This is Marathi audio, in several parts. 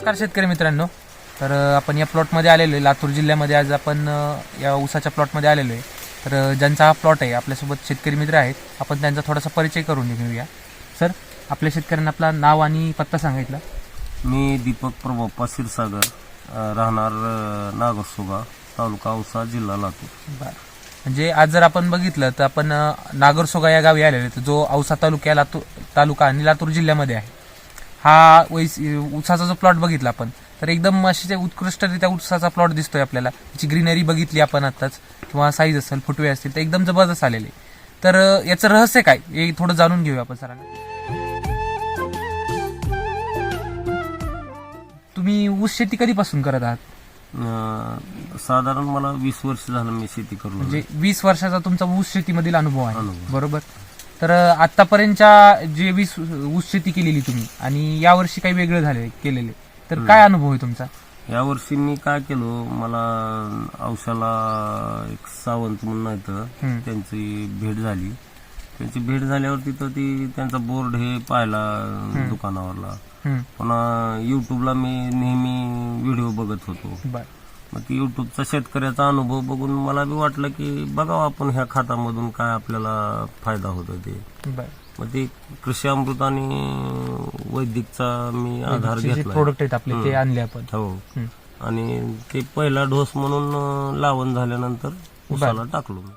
नमस्कार शेतकरी मित्रांनो. तर आपण या प्लॉटमध्ये आलेलो आहे. लातूर जिल्ह्यामध्ये आज आपण या ऊसाच्या प्लॉटमध्ये आलेलो आहे. तर ज्यांचा हा प्लॉट आहे आपल्यासोबत शेतकरी मित्र आहेत. आपण त्यांचा थोडासा परिचय करून घेऊया. सर आपल्या शेतकऱ्यांना आपला नाव आणि पत्ता सांगितला मी दीपक प्रभाप्पा क्षीरसागर राहणार अ, नागरसोगा तालुका औसा जिल्हा लातूर. बरं. म्हणजे आज जर आपण बघितलं तर आपण नागरसोगा या गावी आलेलो आहे. तर जो औसा तालुक्या लातूर तालुका आणि लातूर जिल्ह्यामध्ये आहे. हा वैस ऊसाचा जो प्लॉट बघितला आपण तर एकदम जे उत्कृष्टरित्या ऊसाचा प्लॉट दिसतोय आपल्याला. त्याची ग्रीनरी बघितली आपण आत्ताच किंवा साईज असेल फुटवे असतील तर एकदम जबरदस्त आलेले. तर याचं रहस्य काय? हे थोडं जाणून घेऊया आपण सरांना. तुम्ही ऊस शेती कधीपासून करत आहात? साधारण मला वीस वर्ष झालं मी शेती करून म्हणजे वीस वर्षाचा तुमचा ऊस शेतीमधील अनुभव आहे. बरोबर? तर आतापर्यंतच्या जे वीस ऊस शेती केलेली तुम्ही आणि यावर्षी काही वेगळं झाले केलेले तर काय अनुभव आहे तुमचा? या वर्षी मी काय केलो मला औषाला एक सावंत म्हणून आहे तर हम्म. त्यांची भेट झाली. त्यांची भेट झाल्यावर तिथं ती त्यांचा बोर्ड हे पाहिला दुकानावरला. पुन्हा युट्यूबला मी नेहमी व्हिडिओ बघत होतो. मग युट्यूबचा शेतकऱ्याचा अनुभव बघून मला बी वाटलं की बघावं आपण ह्या खातामधून काय आपल्याला फायदा होतो ते. मग ते कृषी अमृत आणि वैदिकचा मी आधार घेतला प्रोडक्ट आहेत आपले ते आणले आपण. हो. आणि ते पहिला डोस म्हणून लावण झाल्यानंतर उसाला टाकलो मी.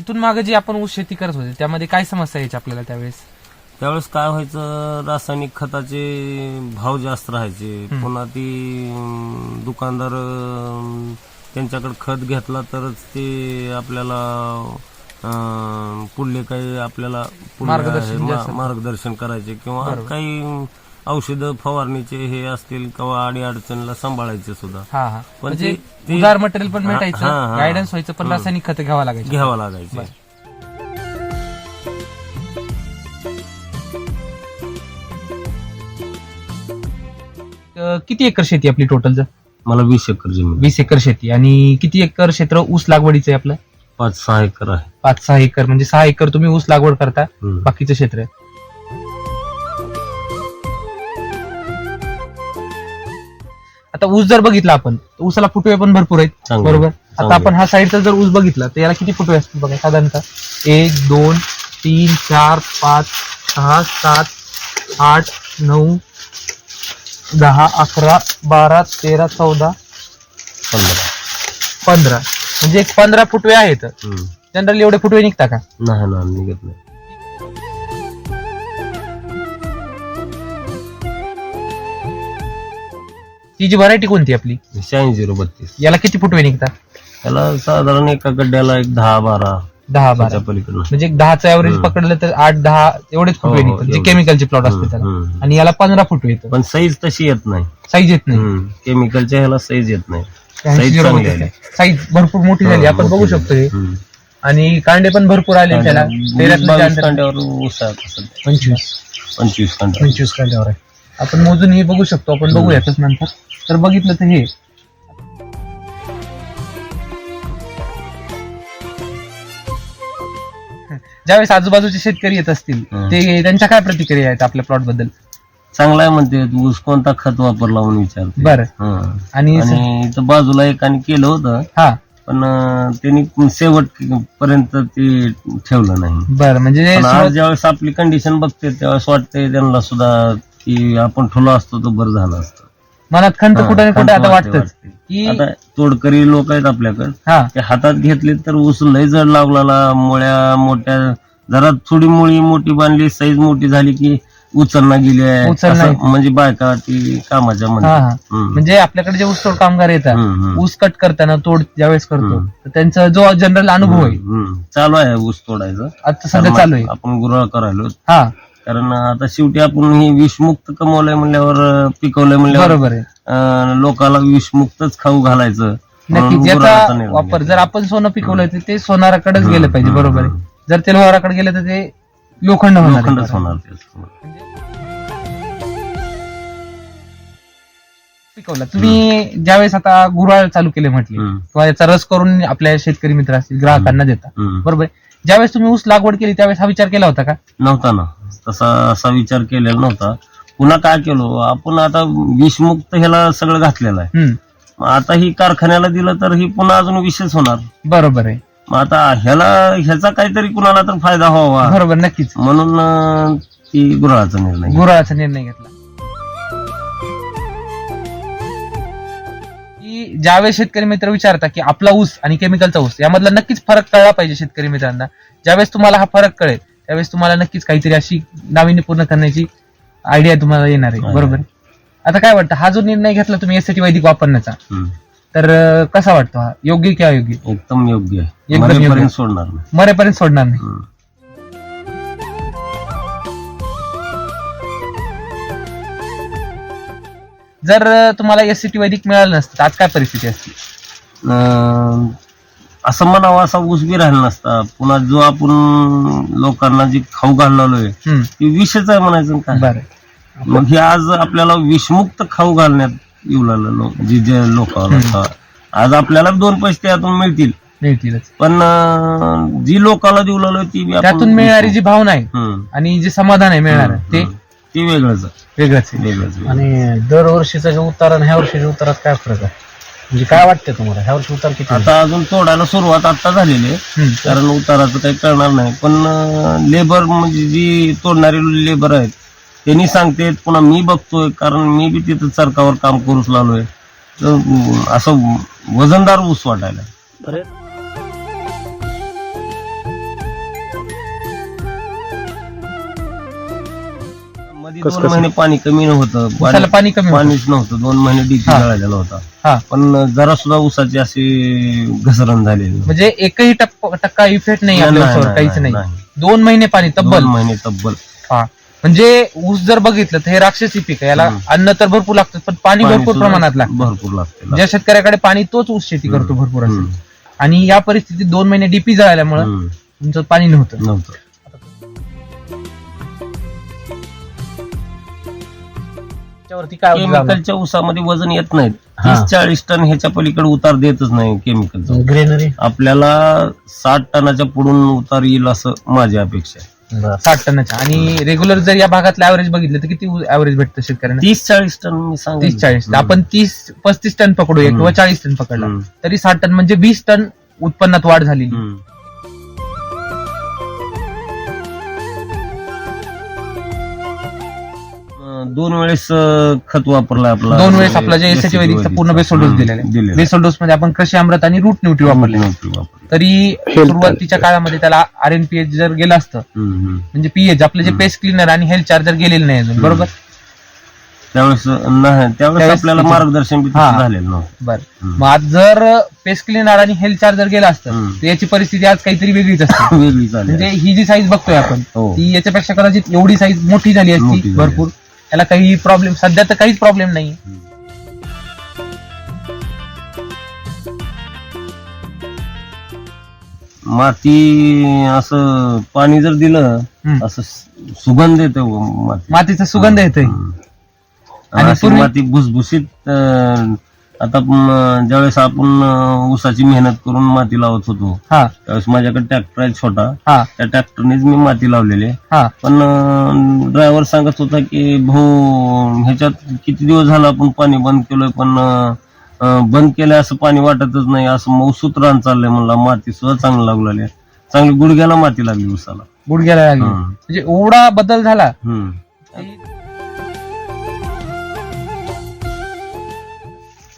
इथून मागे जी आपण ऊस शेती करत होते त्यामध्ये काय समस्या यायची आपल्याला त्यावेळेस? त्यावेळेस काय व्हायचं रासायनिक खताचे भाव जास्त राहायचे. पुन्हा ती दुकानदार त्यांच्याकडे खत घेतला तरच ते आपल्याला पुढले काही आपल्याला मार्गदर्शन करायचे किंवा काही औषधं फवारणीचे हे असतील किंवा अडी अडचणीला सांभाळायचे सुद्धा. पण म्हणजे मटेरियल पण हा, भेटायचं. गायडन्स व्हायचं पण रासायनिक खत घ्यावं लागायचं. घ्यावं लागायचे. अ, किती एकर शेती आपली टोटल मला वीस एकर जमीन वीस एकर शेती. आणि किती एकर क्षेत्र ऊस लागवडीचं आहे आपलं? पाच सहा एकर आहे. पाच सहा एकर. म्हणजे सहा एकर तुम्ही ऊस लागवड करता हम्म. बाकीचं क्षेत्र. आहे आता ऊस जर बघितला आपण तर ऊसाला फुटवे पण भरपूर आहेत. चांगलं. बरोबर? आता चांगलं. आपण हा साईडचा जर ऊस बघितला तर याला किती फुटवे असतील बघा साधारणतः? एक दोन तीन चार पाच सहा सात आठ नऊ दहा अकरा बारा तेरा चौदा पंधरा. पंधरा. म्हणजे एक पंधरा फुटवे आहेत. हम्म. जनरली एवढे फुटवे निघता का? नाही ना निघत नाही. ती जी व्हरायटी कोणती आपली? शहाऐंशी झिरो बत्तीस. याला किती फुटवे निघतात त्याला साधारण एका गड्ड्याला एक दहा बारा. दहा बारा. त्याच्या पलीकडनं म्हणजे एक दहाचं ऍव्हरेज हम्म. पकडलं तर आठ दहा एवढेच फुटवे हो, निघतात. जे. केमिकलचे प्लॉट असते हम्म, त्याला. हम्म. आणि याला पंधरा फुटवे येतं. पण साईज तशी येत नाही. साईज येत नाही. हम्म. केमिकलच्या ह्याला साईज येत नाही. साईज चांगली आली भरपूर मोठी झाली. हा, आपण बघू शकतो हे. हम्म. आणि कांडे पण भरपूर आले त्याला. वीस तेरा बावीस कांड्यावर ऊस आहे आता सध्या. पंचवीस. पंचवीस पंचवीस कांड्यावर आहे. आपण मोजून हे बघू शकतो. आपण बघू यातच नंतर. तर बघितलं तर हे. ज्यावेळेस आजूबाजूचे शेतकरी येत असतील हं. ते त्यांच्या काय प्रतिक्रिया आहेत आपल्या प्लॉटबद्दल? चांगला आहे म्हणते ऊस कोणता खत वापरला म्हणून विचारते. बरं. हं. आणि आणि इथं बाजूला एकाने केलं होतं. हा. पण अं, त्यांनी शेवट पर्यंत ते ठेवलं नाही. बरं म्हणजे पण आज ज्यावेळेस आपली कंडिशन बघते त्यावेळेस वाटते त्यांना सुद्धा की आपण ठुलो असतो तर बरं झालं असतं. मनात खंत हा, कुठे ना खंत कुठे आता वाटते, वाटतच. वाटते. की आता तोडकरी लोक आहेत आपल्याकडे. हा. ते हातात घेतले तर ऊस लय जड लावला मुळ्या मोठ्या जरा थोडी मुळी मोठी बांधली साईज मोठी झाली की उचलना गेली आहे. उचलना असं येते. म्हणजे बायका ती कामाच्या हा म्हणजे हा म्हणजे आपल्याकडे जे ऊसतोड कामगार येतात ऊस कट करताना तोड ज्यावेळेस करतो हम्म. तर त्यांचा जो जनरल अनुभव आहे. चालू आहे ऊस तोडायचं. आता सध्या चालू आहे. आपण गुराळ करायलो. हा. कारण आता शेवटी आपण हे विषमुक्त कमवलंय म्हणल्यावर पिकवलंय म्हणल्यावर बरोबर आहे अं, लोकाला विषमुक्तच खाऊ घालायचं म्हणून नक्कीच गुराळाचा याचा निर्णय वापर. जर आपण सोनं पिकवलं तर ते सोनाराकडेच गेलं पाहिजे हम्म, बरोबर आहे. जर ते लोहाराकडे गेलं तर ते लोखंड होणार आहे. लोखंडच होणार ते पिकवला तुम्ही ज्यावेळेस आता गुराळ चालू केले म्हटले हम्म. किंवा याचा रस करून आपल्या शेतकरी मित्र असतील ग्राहकांना देता हम्म. बरोबर आहे? ज्यावेळेस तुम्ही ऊस लागवड केली त्यावेळेस हा विचार केला होता का? नव्हता ना. तसा असा विचार केलेला नव्हता. पुन्हा काय केलो? आपण आता विषमुक्त ह्याला सगळं घातलेलं आहे. हम्म. मग आता ही कारखान्याला दिलं तर ही पुन्हा अजून विशेष होणार. बरोबर आहे. मग आता ह्याला ह्याचा काहीतरी कुणाला तर फायदा व्हावा. बरोबर नक्कीच. म्हणून अं, ती गुराळाचा निर्णय. गुराळाचा निर्णय घेतला. ज्यावेळेस शेतकरी मित्र विचारता की आपला ऊस आणि केमिकलचा ऊस यामधला नक्कीच फरक कळला पाहिजे शेतकरी मित्रांना ज्यावेळेस तुम्हाला हा फरक कळेल त्यावेळेस तुम्हाला नक्कीच काहीतरी अशी नाविन्यपूर्ण करण्याची आयडिया तुम्हाला येणार आहे आहे. बरोबर? आता काय वाटतं हा जो निर्णय घेतला तुम्ही यासाठी वैदिक वापरण्याचा. तर कसा वाटतो हा योग्य की अयोग्य एकदम योग्य आहे एकदम योग्य. सोडणार मरेपर्यंत सोडणार नाही जर तुम्हाला एस सी टी वैदिक मिळालं नसतं तर आज काय परिस्थिती असती? अं, असं म्हणावं असा ऊस बी राहिला नसता. पुन्हा जो आपण लोकांना जी खाऊ घाललोय हम्म. ती विषच आहे म्हणायचं काय? बरं. मग हे आज आपल्याला विषमुक्त खाऊ घालण्यात येऊ लागलं लोक जे जे लोक आज आपल्याला दोन पैसे त्यातून मिळतील. मिळतीलच. पण अं, जी लोकांना देऊ लागलो ती बी आपण त्यातून मिळणारी जी भावना आहे हम्म. आणि जे समाधान आहे मिळणार ते हम्म. ती वेगळंच आहे. वेगळंच आहे. वेगळंच. आणि दरवर्षीचा जो उतार आणि ह्या वर्षीच्या उतारात काय फरक आहे? म्हणजे काय वाटतं तुम्हाला? ह्या वर्षी उतार किती आता अजून तोडायला सुरुवात आता झालेली आहे. हम्म. कारण उताराचं काही कळणार नाही. पण लेबर म्हणजे जी तोडणारी लेबर आहेत त्यांनी सांगते पुन्हा मी बघतोय कारण मी बी तिथं चरकावर काम करूच लागलोय. तर अं, असं वजनदार ऊस वाटायला. दोन महिने पाणी कमी नव्हतं. उसाला पाणी कमी होतं. पाणीच नव्हतं. दोन महिने डीपी हा. जळालेला होता. हा. पण जरा सुद्धा ऊसाची अशी घसरण झालेली नाही. म्हणजे एकही टप्प- टक्का इफेक्ट नाही नाही, आपल्या काहीच नाही. दोन महिने पाणी तब्बल. दोन महिने तब्बल. हा. म्हणजे ऊस जर बघितलं तर हे राक्षसी पीक आहे. याला हम्म. अन्न तर भरपूर लागतं पण पाणी भरपूर सुद्धा प्रमाणात लागतं. भरपूर लागते. ज्या शेतकऱ्याकडे पाणी तोच ऊस शेती करतो भरपूर असेल. आणि या परिस्थितीत दोन महिने डीपी जळाल्यामुळे. तुमचं पाणी नव्हतं. नव्हतं. त्याच्यावरती काय होतं? केमिकलच्या ऊसामध्ये वजन येत नाहीत. हा. तीस चाळीस टन ह्याच्या पलीकडे उतार देतच नाही केमिकलचा ग्रेनरी आपल्याला साठ टनाच्या पुढून उतार येईल असं माझी अपेक्षा आहे. साठ टनाच्या. आणि रेग्युलर जर या भागातलं ऍव्हरेज बघितलं तर किती ऍव्हरेज भेटतं शेतकऱ्यांना? तीस चाळीस टन मी सांग तीस चाळीस. आपण तीस पस्तीस टन पकडूया हम्म. किंवा चाळीस टन पकडला. तरी साठ टन म्हणजे वीस टन उत्पन्नात वाढ झालेली. दोन वेळेस अं, खत वापरला आपला दोन वेळेस आपला जे एसएची वैदिकचा पूर्ण बेसोल डोस दिलेला आहे. बेसोल डोस मध्ये आपण कृषी अमृत आणि रूट न्यूट्री वापरले. तरी सुरुवातीच्या काळामध्ये त्याला आर एन पीएच जर गेलं असतं म्हणजे पीएच आपलं जे पेस्ट क्लिनर आणि हेल्थ चार्जर गेलेलं नाही अजून बरोबर? त्यावेळेस नाही त्यावेळेस त्यावेळेस आपल्याला तिथे- मार्गदर्शन बी हा. झालेलं नव्हतं. बरं. हम्म. मग आज जर पेस्ट क्लिनर आणि हेल्थ चार्जर गेलं असतं हम्म. तर याची परिस्थिती आज काहीतरी वेगळीच असते. वेगळी चालेल म्हणजे ही जी साईज बघतोय आपण हो. ती याच्यापेक्षा कदाचित एवढी साईज मोठी झाली मोठी असती झाली भरपूर. त्याला काही प्रॉब्लेम सध्या तर काहीच प्रॉब्लेम नाही माती असं पाणी जर दिलं हम्म. असं सु- सुगंध येतो माती मातीचा सुगंध येतोय. आणि आणि अशी पूर्वी- माती भुसभुशीत अं, आता अं, ज्यावेळेस आपण ऊसाची मेहनत करून माती लावत होतो हा. त्यावेळेस माझ्याकडे ट्रॅक्टर आहे छोटा. हा. त्या ट्रॅक्टरनेच मी माती लावलेली आहे. हा. पण ड्रायव्हर सांगत होता की भाऊ ह्याच्यात किती दिवस झाला आपण पाणी बंद केलंय पण बंद केलंय असं पाणी वाटतच नाही असं मौसूत रान चाललंय म्हणला माती सुद्धा चांगलं लागू लागली चांगली गुडघ्याला माती लागली ऊसाला. गुडघ्याला लागली. म्हणजे एवढा बदल झाला.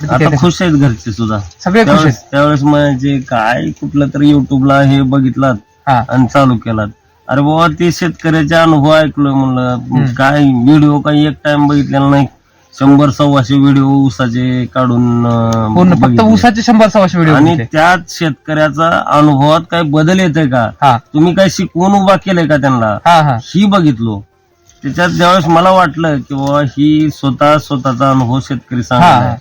आता खुश आहेत घरचे सुद्धा. सगळे खुश आहेत. त्यावेळेस त्यावेळेस म्हणजे काय कुठलं तरी युट्यूबला हे बघितलात हा. आणि चालू केलात. अरे बाबा ते शेतकऱ्याचे अनुभव ऐकलोय म्हणलं. काय व्हिडिओ काही एक टाइम बघितलेला नाही. शंभर सव्वाशे व्हिडिओ ऊसाचे काढून अं, पूर्ण फक्त बघितले. ऊसाचे शंभर सव्वाशे व्हिडिओ आणि त्यात शेतकऱ्याचा अनुभवात काय बदल येतोय का? हा. तुम्ही काय शिकवून उभा केलंय का त्यांना? हा हा. ही बघितलो. त्याच्यात ज्यावेळेस मला वाटलं की बाबा ही स्वतः स्वतःचा अनुभव शेतकरी हा. सांगणार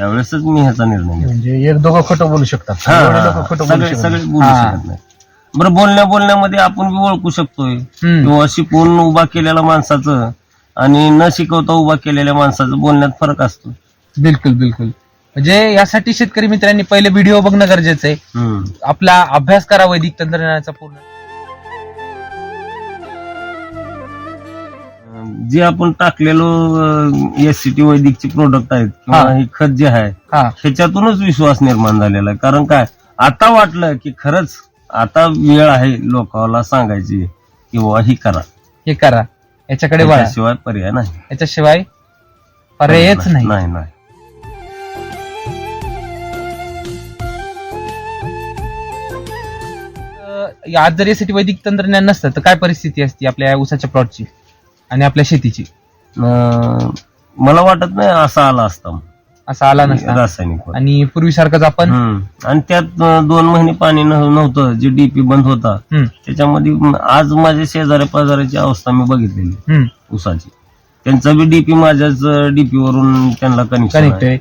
त्यावेळेसच मी ह्याचा निर्णय घेतला. म्हणजे एक दोघं खोटं बोलू शकतात. हा, एवढे लोक खोटं बोलू सगळे शकत सगळे नाही. बोलू हा. शकत नाही. बरं बोलण्या बोलण्यामध्ये आपण बी ओळखू शकतोय. हम्म. किंवा शिकवून उभा केलेल्या माणसाचं आणि न शिकवता उभा केलेल्या माणसाचं बोलण्यात फरक असतो. बिलकुल बिलकुल. म्हणजे यासाठी शेतकरी मित्रांनी पहिले व्हिडिओ बघणं गरजेचं आहे. हम्म. आपला अभ्यास करा वैदिक तंत्रज्ञानाचा पूर्ण. जे आपण टाकलेलो एस सी टी वैदिकचे प्रोडक्ट आहेत किंवा हा. हे खत जे आहे हा. ह्याच्यातूनच विश्वास निर्माण झालेला आहे. कारण काय आता वाटलं की खरंच आता वेळ आहे लोकांना सांगायची की बाबा ही करा. हे करा. याच्याकडे वळा. शिवाय पर्याय नाही. याच्याशिवाय पर्यायच नाही नाही. नाही अं, आज जर यासाठी वैदिक तंत्रज्ञान नसतं तर काय परिस्थिती असती आपल्या ऊसाच्या प्लॉटची आणि आपल्या शेतीची? अं, मला वाटत नाही असा आला असता. असा आला नसता. रासायनिक खत. आणि पूर्वीसारखंच आपण? हम्म. आणि त्यात अं, दोन महिने पाणी नव्ह- नव्हतं जे डीपी बंद होता. हम्म, त्याच्यामध्ये म- आज माझ्या शेजाऱ्या पाजाऱ्याची अवस्था मी बघितलेली. हम्म, ऊसाची. त्यांचा बी डीपी माझ्याच डीपी वरून त्यांना कनेक्शन कनेक्ट आहे.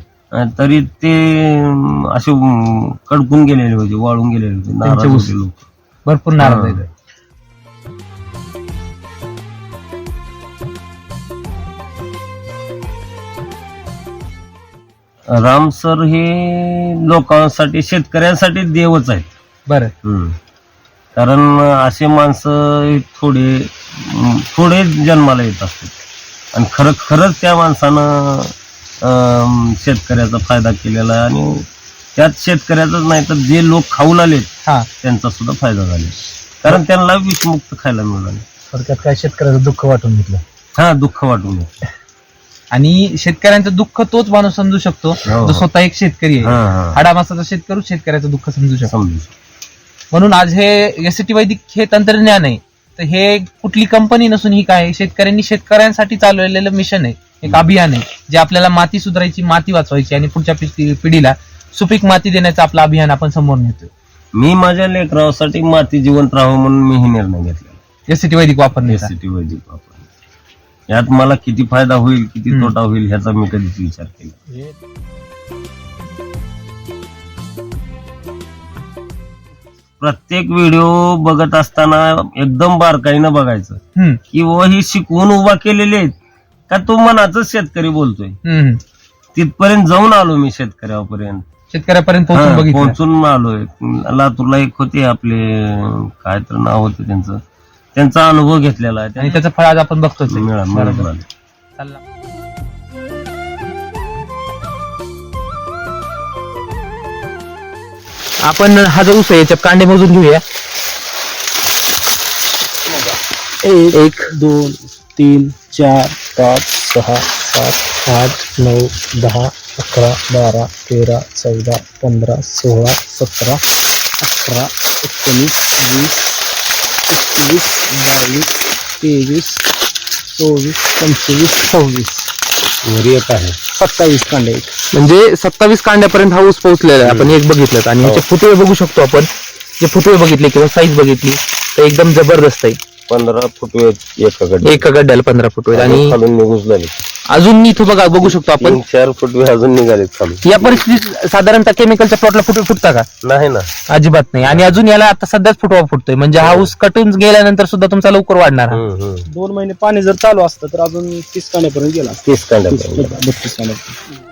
तरी ते अं, असे अं, कडकून गेलेले होते वाळून गेलेले होते. नाराज त्यांचे ऊस. होते लोक. भरपूर नाराज. राम सर हे लोकांसाठी शेतकऱ्यांसाठी देवच आहेत. बरं. हम्म. कारण असे माणसं हे थोडे थोडे जन्माला येत असतात. आणि खरं खरंच त्या माणसानं अं, शेतकऱ्याचा फायदा केलेला आहे. आणि त्यात शेतकऱ्याचाच नाही तर जे लोक खाऊन आलेत हा. त्यांचा सुद्धा फायदा झाला. कारण त्यांना विषमुक्त खायला मिळालं थोडक्यात काय शेतकऱ्याचं दुःख वाटून घेतलं? हा दुःख वाटून येत आणि शेतकऱ्यांचं दुःख तोच माणूस समजू शकतो हो. जो स्वतः एक शेतकरी हा आहे. हा हाडामासाचा शेतकरी शेतकऱ्याचं दुःख समजू शकतो. समजू शकतो. म्हणून आज हे एसटी वैदिक हे तंत्रज्ञान आहे. तर हे कुठली कंपनी नसून ही काय आहे? शेतकऱ्यांनी शेतकऱ्यांसाठी चालवलेलं मिशन आहे. एक अभियान आहे जे आपल्याला माती सुधारायची माती वाचवायची आणि पुढच्या पिढी- पिढीला सुपीक माती देण्याचं आपलं अभियान आपण समोर नेतो मी माझ्या लेकरासाठी माती जिवंत राहावं म्हणून मी हे निर्णय घेतलेला एसटी वैदिक वापरण्याचा. वैदिक वापर यात मला किती फायदा होईल किती. तोटा होईल ह्याचा मी कधीच विचार केला प्रत्येक व्हिडिओ बघत असताना एकदम बारकाईनं बघायचं. की व ही शिकवून उभा केलेले आहेत. का तो मनाचाच शेतकरी बोलतोय. तिथपर्यंत जाऊन आलो मी शेतकऱ्यापर्यंत. शेतकऱ्यापर्यंत पोहोचून आलोय. लातूरला एक होते आपले काय तर नाव होतं त्यांचं. त्यांचा अनुभव घेतलेला आहे आणि त्याचं फळ आज आपण बघतोच आहे. मिळा- बरोबर. मिळालं. चालला. आपण हा जो ऊस आहे याच्यात कांडे मोजून घेऊया एक दोन तीन चार पाच सहा सात आठ नऊ दहा अकरा बारा तेरा चौदा पंधरा सोळा सतरा अठरा एकोणीस वीस एकवीस बावीस तेवीस चोवीस पंचवीस सव्वीस वरी एक आहे. सत्तावीस कांडे एक. म्हणजे सत्तावीस कांड्यापर्यंत हा ऊस पोहोचलेला आहे. आपण एक बघितलं आणि याचे फुटवे बघू शकतो आपण. जे फुटवे बघितले किंवा साईज बघितली तर एकदम जबरदस्त आहे. पंधरा फूट एका गड्डे एका गड्ड्याला पंधरा फुटवे. आणि खालून निघून झाले. अजून इथं बघा बघू शकतो आपण. तीन चार फूट अजून निघाले खालून या परिस्थितीत साधारणतः केमिकलच्या प्लॉटला फुटवे फुटता का? नाही ना. अजिबात नाही. आणि अजून याला आता सध्याच फुटवा फुटतोय. म्हणजे हा ऊस कटून गेल्यानंतर सुद्धा तुमचा लवकर वाढणार हा. हम्म, हम्म. दोन महिने पाणी जर चालू असतं तर अजून तीस कांड्यापर्यंत गेला. तीस कांड्या तीस- बत्तीस कांड्यापर्यंत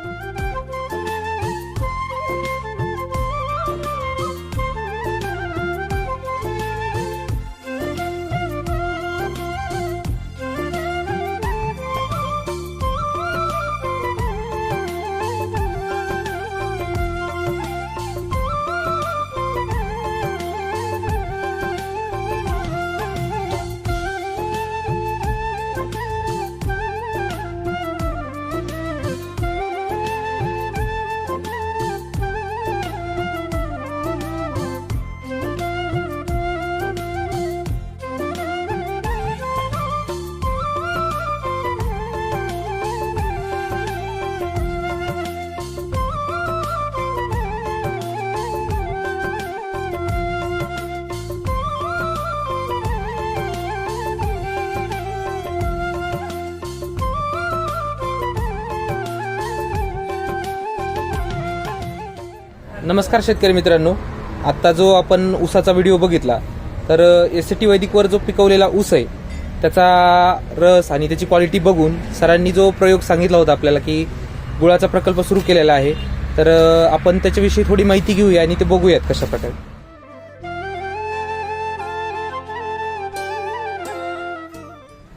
नमस्कार शेतकरी मित्रांनो. आत्ता जो आपण ऊसाचा व्हिडिओ बघितला तर एस टी वैदिकवर जो पिकवलेला ऊस आहे त्याचा रस आणि त्याची क्वालिटी बघून सरांनी जो प्रयोग सांगितला होता आपल्याला की गुळाचा प्रकल्प सुरू केलेला आहे तर आपण त्याच्याविषयी थोडी माहिती घेऊया आणि ते बघूयात कशा प्रकारे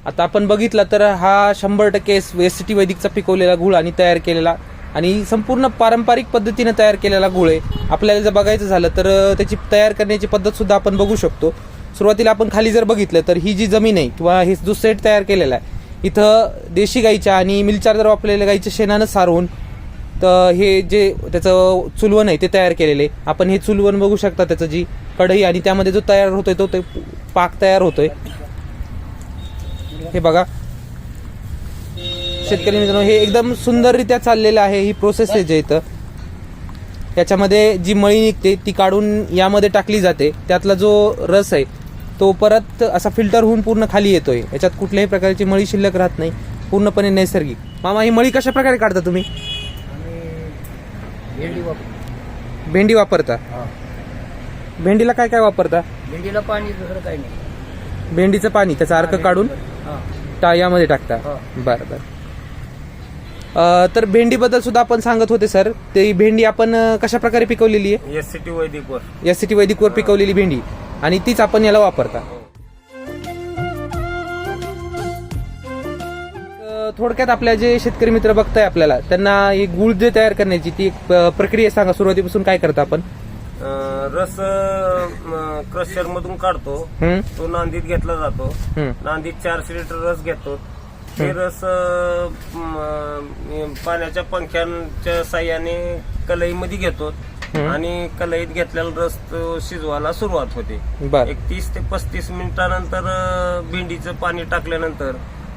आता आपण बघितला तर हा शंभर टक्के एस टी वैदिकचा पिकवलेला गुळ आणि तयार केलेला आणि संपूर्ण पारंपरिक पद्धतीने तयार केलेला गुळ आहे. आपल्याला जर बघायचं झालं तर त्याची तयार करण्याची पद्धत सुद्धा आपण बघू शकतो. सुरुवातीला आपण खाली जर बघितलं तर ही जी जमीन आहे किंवा हे जो सेट तयार केलेला आहे इथं देशी गाईच्या आणि मिलचार्जर वापरलेल्या गाईच्या शेणानं सारवून तर हे जे त्याचं चुलवण आहे ते तयार केलेले आहे. आपण हे चुलवण बघू शकता त्याचं जी कढई आणि त्यामध्ये जो तयार होतोय तो ते पाक तयार होतोय. हे बघा. शेतकरी मित्रांनो हे एकदम सुंदररित्या चाललेलं आहे ही प्रोसेस आहे जे इथं. याच्यामध्ये जी मळी निघते ती काढून यामध्ये टाकली जाते. त्यातला जो रस आहे तो परत असा फिल्टर होऊन पूर्ण खाली येतोय. याच्यात कुठल्याही प्रकारची मळी शिल्लक राहत नाही. पूर्णपणे नैसर्गिक. मामा ही मळी कशा प्रकारे काढता तुम्ही? भेंडी वापर भेंडी वापरता? भेंडीला काय काय वापरता? भेंडीला पाणी दुसरं काही नाही. भेंडीचं पाणी त्याचा अर्क काढून हा. यामध्ये टाकता. बरं बरं. तर भेंडीबद्दल सुद्धा आपण सांगत होते सर. ते भेंडी आपण कशा प्रकारे पिकवलेली आहे? एस सी टी वैदिकवर. या सिटी वैदिकवर पिकवलेली भेंडी. आणि तीच आपण याला वापरता. थोडक्यात आपल्या जे शेतकरी मित्र बघताय आपल्याला त्यांना हे गुळ जे तयार करण्याची ती एक प्रक्रिया सांगा. सुरुवातीपासून काय करता आपण? रस क्रशर मधून काढतो. तो नांदीत घेतला जातो. नांदीत चारशे लिटर रस घेतो. ते रस अं, पाण्याच्या पंख्यांच्या साह्याने कलईमध्ये घेतो. आणि कलईत घेतलेला रस तो शिजवायला सुरुवात होते. बर. एक तीस ते पस्तीस मिनिटानंतर अं, भेंडीचं पाणी टाकल्यानंतर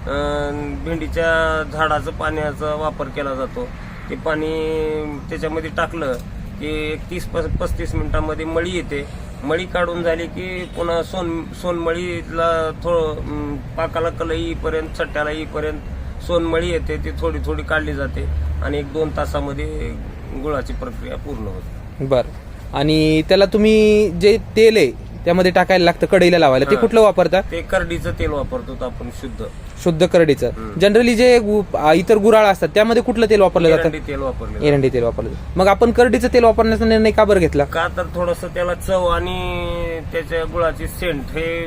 अं, भेंडीच्या झाडाचं पाण्याचा वापर केला जातो. ते पाणी त्याच्यामध्ये टाकलं की एक तीस पस- पस्तीस मिनिटांमध्ये मळी येते. मळी काढून झाली की पुन्हा सोन सोनमळीला थोडं पाकाला कलई येईपर्यंत चट्ट्याला येईपर्यंत सोनमळी येते ती थोडी थोडी काढली जाते आणि एक दोन तासामध्ये गुळाची प्रक्रिया पूर्ण होते. बरं. आणि त्याला तुम्ही जे तेल आहे त्यामध्ये टाकायला लागतं कढईला लावायला. ते. कुठलं वापरता? ते करडीचं तेल वापरतो आपण शुद्ध. शुद्ध करडीचं. जनरली जे गु- इतर गुराळ असतात त्यामध्ये कुठलं तेल वापरलं जातं? एरंडी तेल वापरले एरंडी तेल वापरलं जातं. मग आपण करडीचं तेल वापरण्याचा निर्णय का बरं घेतला? का तर थोडस त्याला चव आणि त्याच्या गुळाची सेंट हे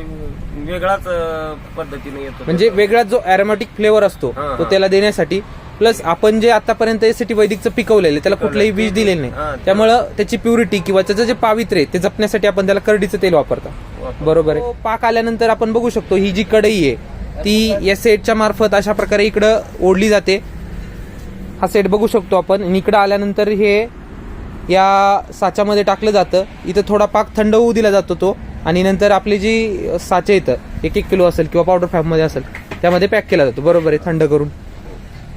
वेगळाच अं, पद्धतीने येतो. म्हणजे वेगळा जो अरोमॅटिक फ्लेवर असतो हा, तो हा. त्याला देण्यासाठी प्लस आपण जे आतापर्यंत एसीटी वैदिकचं पिकवलेलं त्याला कुठलंही बीज दिलेलं नाही. त्यामुळं त्याची प्युरिटी किंवा त्याचं जे पावित्र्य आहे ते जपण्यासाठी आपण त्याला करडीचं तेल वापरतो. बरोबर आहे. पाक आल्यानंतर आपण बघू शकतो ही जी कढई आहे ती या सेटच्या मार्फत अशा प्रकारे इकडं ओढली जाते. हा सेट बघू शकतो आपण. आणि इकडं आल्यानंतर हे या साच्यामध्ये टाकलं जातं. इथं थोडा पाक थंड होऊ दिला जातो तो. आणि नंतर आपली जी साचे येतं एक एक किलो असेल किंवा पावडर फॅममध्ये असेल त्यामध्ये पॅक केला जातो. बरोबर आहे थंड करून.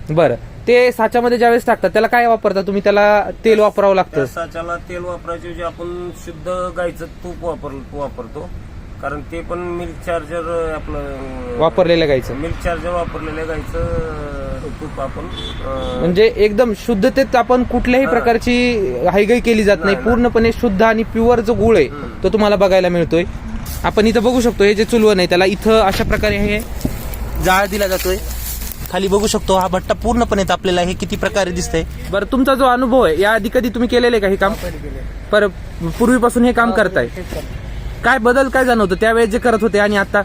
बरं. ते साच्यामध्ये ज्यावेळेस टाकतात त्याला काय वापरता तुम्ही? त्याला तेल वापरावं लागतं. त्या साच्याला तेल वापरायच्या ऐवजी आपण शुद्ध गाईचं तूप वापर वापरतो. कारण ते पण मिल्क चार्जर आपलं वापरलेल्या गाईचं मिल्क चार्जर वापरलेल्या गाईचं अं, तूप आपण अं, म्हणजे एकदम शुद्धतेत आपण कुठल्याही. प्रकारची हायगाई केली जात नाही. नाही, पूर्णपणे शुद्ध आणि प्युअर जो गुळ आहे तो तुम्हाला बघायला मिळतोय. आपण इथं बघू शकतो हे जे चुलवण आहे त्याला इथं अशा प्रकारे हे जाळ दिला जातोय. खाली बघू शकतो. हा भट्टा पूर्णपणे तापलेला आहे. हे किती प्रकारे दिसतंय. बरं तुमचा जो अनुभव आहे या आधी कधी तुम्ही केलेलं आहे का हे काम? पर पूर्वीपासून हे काम करताय. काय बदल काय जाणवतं? त्यावेळेस जे करत होते आणि आता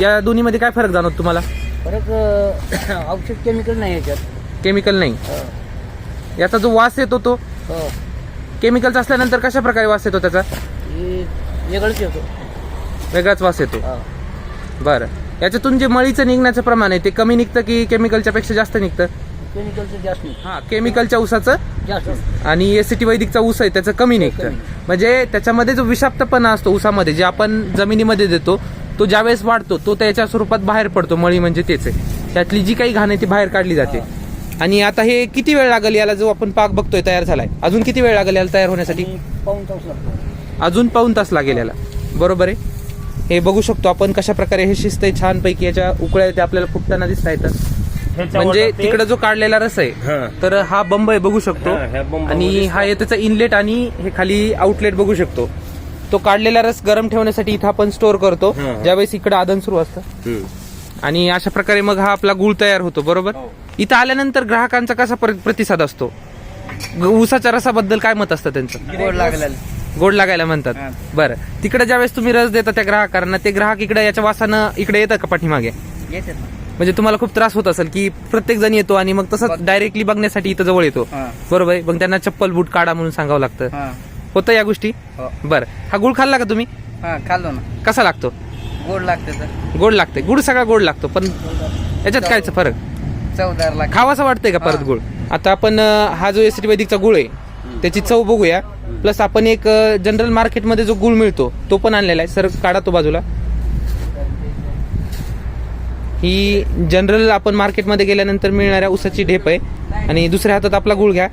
या दोन्हीमध्ये काय फरक जाणवतो तुम्हाला? परत अं, औषध केमिकल नाही याच्यात. केमिकल नाही. हो. याचा जो वास येतो तो? हो. केमिकलचा असल्यानंतर कशा प्रकारे वास येतो त्याचा? हे वेगळंच येतो. वेगळाच वास येतो. हो. बरं. याच्यातून जे मळीचं निघण्याचं प्रमाण आहे ते कमी निघतं की केमिकलच्या पेक्षा जास्त निघतं? केमिकलचं जास्त नाही हा केमिकलच्या ऊसाचं? जास्त आणि एसीटी वैदिकचा ऊस आहे त्याचं कमी निघतं. म्हणजे त्याच्यामध्ये जो विषाक्तपणा असतो ऊसामध्ये जे आपण जमिनीमध्ये देतो तो ज्यावेळेस वाढतो तो त्याच्या स्वरूपात बाहेर पडतो. मळी म्हणजे तेच आहे. त्यातली जी काही घाण आहे ती बाहेर काढली जाते. आणि आता हे किती वेळ लागेल याला जो आपण पाक बघतोय तयार झालाय? अजून किती वेळ लागेल याला तयार होण्यासाठी? पाऊन तास लागतो. अजून पाऊन तास लागेल याला. बरोबर आहे? हे बघू शकतो आपण कशा प्रकारे हे शिस्त आहे छानपैकी याच्या उकळ्या ते आपल्याला फुटताना दिसता येतात ह्याच्यावर म्हणजे तिकडे जो काढलेला रस आहे हा. तर हा बंब आहे बघू शकतो हा, आणि. हा आहे त्याचा इनलेट आणि हे खाली आउटलेट बघू शकतो तो काढलेला रस गरम ठेवण्यासाठी इथं आपण स्टोअर करतो. ज्यावेळेस इकडे आदन सुरू असतं. आणि अशा प्रकारे मग हा आपला गुळ तयार होतो बरोबर हो. इथं आल्यानंतर ग्राहकांचा कसा पर- प्रतिसाद असतो ऊसाच्या रसाबद्दल काय मत असतं त्यांचं गोड लागायला म्हणतात. बरं. तिकडे ज्यावेळेस तुम्ही रस देता त्या ग्राहकांना ते ग्राहक इकडे याच्या वासानं इकडे येतात का पाठीमागे? येतात ना. म्हणजे तुम्हाला खूप त्रास होत असेल की प्रत्येक जण येतो आणि मग तसंच डायरेक्टली बघण्यासाठी इथं जवळ येतो. हा. बरोबर आहे? मग त्यांना चप्पल बूट काढा म्हणून सांगावं लागतं. हा. होतं या गोष्टी? हो. बरं. हा गुळ खाल्ला का तुम्ही? हा खाल्लो ना. कसा लागतो? गोड लागते तर. गोड लागते गुड सगळा गोड लागतो पण याच्यात कायच फरक? चवदार लागते. खावासा वाटतंय का परत गुळ? आता आपण अं, हा जो एस टी वैदिकचा गुळ आहे त्याची चव बघूया. प्लस आपण एक जनरल मार्केटमध्ये जो गुळ मिळतो तो पण आणलेला आहे. सर काढा तो बाजूला. ही जनरल आपण मार्केटमध्ये गेल्यानंतर मिळणाऱ्या उसाची ढेप आहे. आणि दुसऱ्या हातात आपला गुळ घ्या.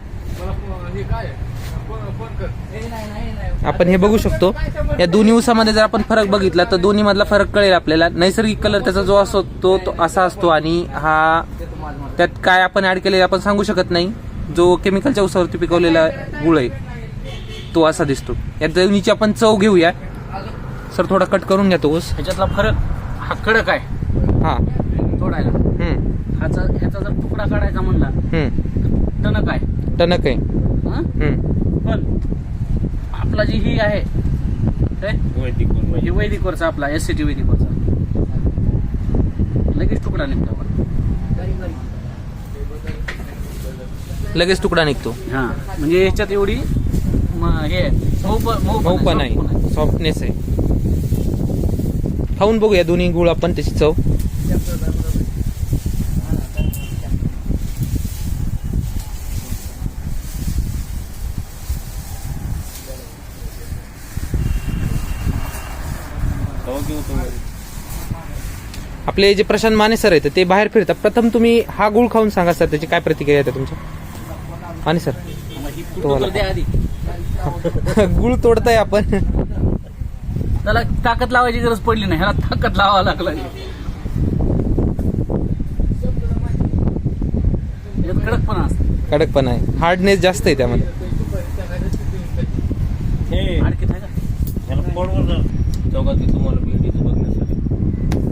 आपण हे बघू शकतो. या दोन्ही उसामध्ये जर आपण फरक बघितला तर दोन्ही मधला फरक कळेल आपल्याला. नैसर्गिक कलर त्याचा जो असतो तो तो असा असतो. आणि हा त्यात काय आपण ऍड केले आपण सांगू शकत नाही. जो केमिकलच्या उसावरती पिकवलेला गुळ आहे तो असा दिसतो. या दोन्हीची आपण चव घेऊया. सर थोडा कट करून घ्या तो ऊस. ह्याच्यातला फरक हा कडक आहे. हा. तोडायला हम्म. ह्याचा ह्याचा जर तुकडा काढायचा म्हणला हम्म. टणक आहे. टणक आहे. हं? हम्म. पण आपला जी ही आहे काय? वैदिक. हे वैदिक वरचा आपला एस सी टी वैदिक वरचा. लगेच तुकडा निघतो. लगेच तुकडा निघतो. हा म्हणजे ह्याच्यात एवढी म- हे मऊ प- मऊ मऊ पण आहे सॉफ्टनेस आहे. खाऊन बघूया दोन्ही गुळ आपण त्याची चव. आपले जे प्रशांत माने सर आहेत ते बाहेर फिरतात. प्रथम तुम्ही हा गुळ खाऊन सांगा सर त्याची काय प्रतिक्रिया येते तुमच्या? माने सर गुळ तोडताय आपण. त्याला ताकद लावायची गरज पडली नाही ह्याला ताकद लावावं लागलं. कडकपणा कडकपणा आहे. हार्डनेस जास्त आहे त्यामध्ये. हे आणखी. चौकात मी तुम्हाला भेटीचं बघण्यासाठी.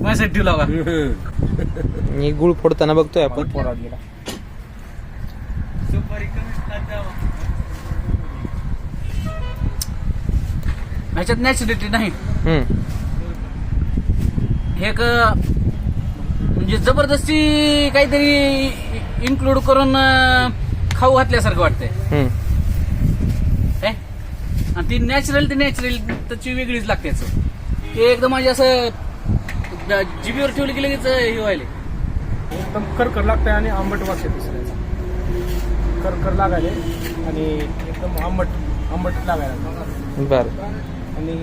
माझ्यासाठी ठेवला का? आणि गुळ फोडताना बघतोय आपण. ह्याच्यात नॅचरलिटी नाही हम्म. हे एक म्हणजे जबरदस्ती काहीतरी इन्क्लूड करून अं, खाऊ घातल्यासारखं वाटतंय हम्म. हे? आणि ती नॅचरल ती नॅचरल त्याची वेगळीच लागते याचं. ते एकदम माझे असं ज- जिभेवर ठेवली की लगेच हे व्हायले एकदम करकर लागतंय आणि आंबट वास येतो दुसऱ्याचा करकर लागायले आणि एकदम आंबट आंबट लागायला बर आणि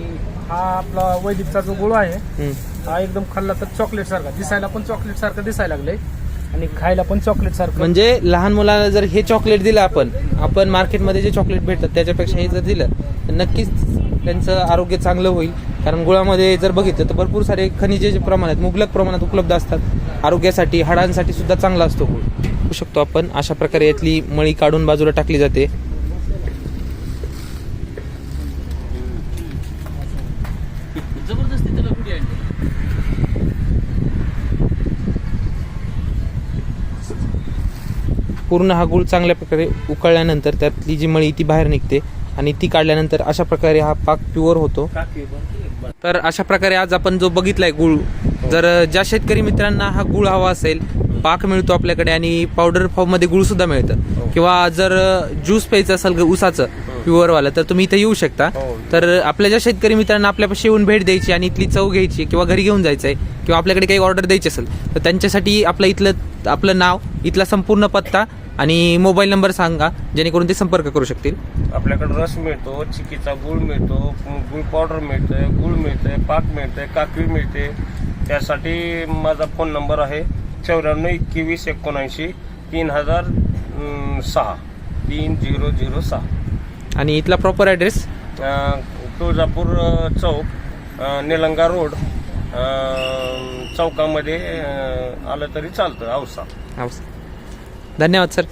हा आपला वैदिकचा जो गुळ आहे. हा एकदम खाल्ला तर चॉकलेट सारखा. दिसायला पण चॉकलेट सारखं दिसायला लागलंय आणि खायला पण चॉकलेट सारखं. म्हणजे लहान मुलाला जर हे चॉकलेट दिलं आपण आपण मार्केटमध्ये जे चॉकलेट भेटतात त्याच्यापेक्षा हे जर दिलं तर नक्कीच त्यांचं आरोग्य चांगलं होईल. कारण गुळामध्ये जर बघितलं तर भरपूर सारे खनिजे जे प्रमाणात मुबलक प्रमाणात उपलब्ध असतात. आरोग्यासाठी हाडांसाठी सुद्धा चांगला असतो गुळ. शकतो आपण. अशा प्रकारे यातली मळी काढून बाजूला टाकली जाते जबरदस्ती त्याला पुढे आणली पूर्ण हा गुळ चांगल्या प्रकारे उकळल्यानंतर त्यातली जी मळी ती बाहेर निघते आणि ती काढल्यानंतर अशा प्रकारे हा पाक प्युअर होतो. तर अशा प्रकारे आज आपण जो बघितलाय गुळ जर ज्या शेतकरी मित्रांना हा गुळ हवा असेल पाक मिळतो आपल्याकडे आणि पावडर फॉर्ममध्ये गुळ सुद्धा मिळतं. किंवा जर ज्यूस प्यायचं असेल ग- ऊसाचं प्युअर वाला तर तुम्ही इथे येऊ शकता. तर आपल्या ज्या शेतकरी मित्रांना आपल्यापाशी येऊन भेट द्यायची आणि इथली चव घ्यायची किंवा घरी घेऊन जायचं आहे किंवा आपल्याकडे काही ऑर्डर द्यायची असेल तर त्यांच्यासाठी आपलं इथलं आपलं नाव इथला संपूर्ण पत्ता आणि मोबाईल नंबर सांगा जेणेकरून ते संपर्क करू शकतील. आपल्याकडे रस मिळतो चिकीचा गुळ मिळतो गुळ पावडर मिळतोय गुळ मिळतोय पाक मिळतोय काकडी मिळते. त्यासाठी माझा फोन नंबर आहे चौऱ्याण्णव एकवीस एकोणऐंशी तीन हजार सहा. तीन झिरो झिरो सहा. आणि इथला प्रॉपर ॲड्रेस तुळजापूर चौक निलंगा रोड चौकामध्ये आलं तरी चालतं औसा. धन्यवाद सर.